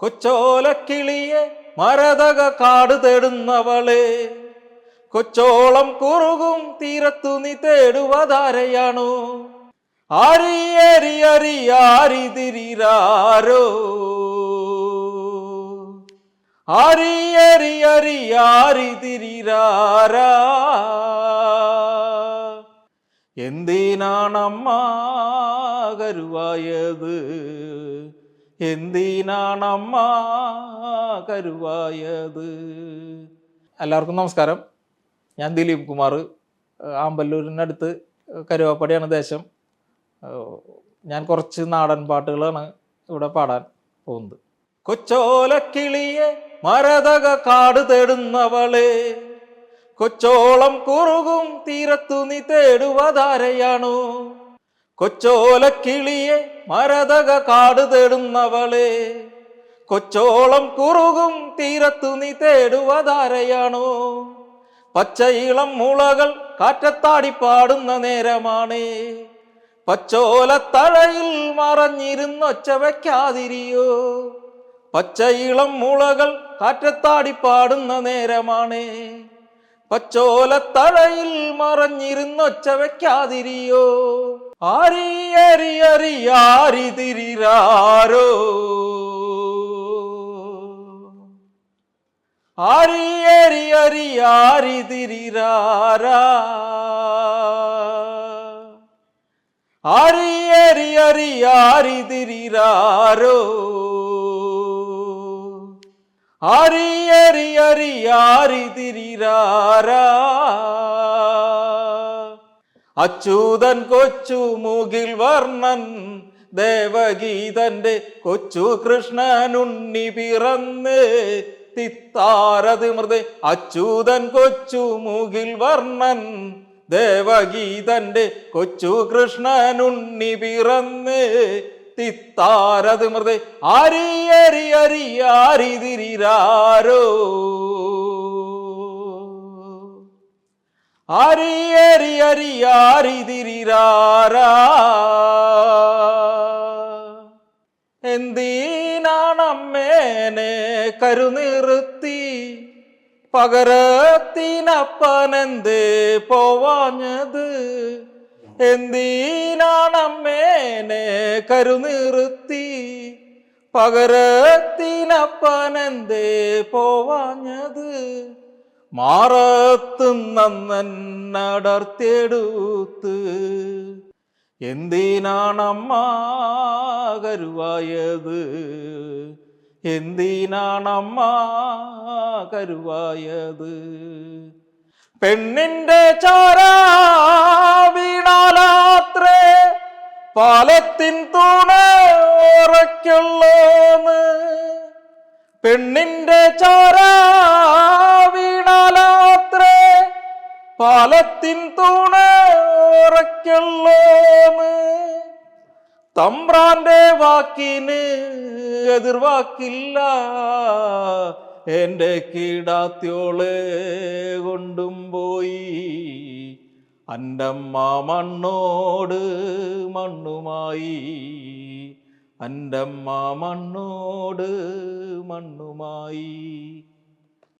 കൊച്ചോലക്കിളിയെ മരതക കാട് തേടുന്നവളെ. കൊച്ചോളം കുറുകും തീരത്തു നീ തേടുവതാരയാണോ? ആരി അരി അരി ആരി തിരിരാരോ? ആരി അരി അരി ആരി തിരിരാരാ? എന്തിനാണമ്മ കരുവായത്? എന്തിനാണമ്മ കരുവായത്? എല്ലാവർക്കും നമസ്കാരം. ഞാൻ ദിലീപ് കുമാർ ആമ്പല്ലൂരിനടുത്ത് കരുവാപ്പടിയാണ് ദേശം. ഞാൻ കുറച്ച് നാടൻ പാട്ടുകളാണ് ഇവിടെ പാടാൻ പോകുന്നത്. കൊച്ചോലക്കിളിയെ മരതക കാട് തേടുന്നവളെ കൊച്ചോളം കുറുകും തീരത്തു നീ തേടുവതാരയാണോ കൊച്ചോലക്കിളിയെ മരതക കാട് തേടുന്നവളെ. കൊച്ചോളം കുറുകും തീരത്തു നീ തേടുവതാരയാണോ? പച്ചയിളം മുളകൾ കാറ്റത്താടി പാടുന്ന നേരമാണ്. പച്ചോലത്തഴയിൽ മറഞ്ഞിരുന്നൊച്ച വയ്ക്കാതിരിയോ? പച്ചയിളം മുളകൾ കാറ്റത്താടി പാടുന്ന നേരമാണ്. പച്ചോലത്തഴയിൽ മറഞ്ഞിരുന്നൊച്ച വയ്ക്കാതിരിയോ? ആരി അരി അരി ആരി തിരിരാരോ? ആരി അരി അരി അരി ആരി തിരിരാര. അച്യുതൻ കൊച്ചു മുകിൽ വർണൻ ദേവഗീതന്റെ കൊച്ചു കൃഷ്ണനുണ്ണി പിറന്ന് തിത്താരത് മൃത് അച്യുതൻ കൊച്ചു മുകിൽ വർണൻ ദേവഗീതന്റെ കൊച്ചു കൃഷ്ണനുണ്ണി പിറന്ന് തിത്താരത് മൃത് അരി അരി അരി അരി ആരി തിരിരാരാ എന്തിനാണമ്മേനെ കരുനിർത്തി പകരത്തിനപ്പനെന്തേ പോവാഞ്ഞത്? എന്തിനാണമ്മേനെ കരുനിർത്തി പകരത്തിനപ്പനെന്തേ പോവാഞ്ഞത്? മാറത്തുന്നടർത്തിയെടുത്ത് എന്തിനാണമ്മ കരുവായത്? എന്തിനാണമ്മ കരുവായത്? പെണ്ണിന്റെ ചോര പാലത്തിൻ തൂണ ഉറയ്ക്കുള്ളോന്ന്. പെണ്ണിന്റെ ചോര പാലത്തിൻ തൂണ ഉറയ്ക്കുള്ളോന്ന്. തമ്പ്രാന്റെ വാക്കിന് എതിർവാക്കില്ല. എന്റെ കീടാത്യോളെ കൊണ്ടും പോയി. അന്റമ്മ മണ്ണോട് മണ്ണുമായി. അന്റമ്മ മണ്ണോട് മണ്ണുമായി.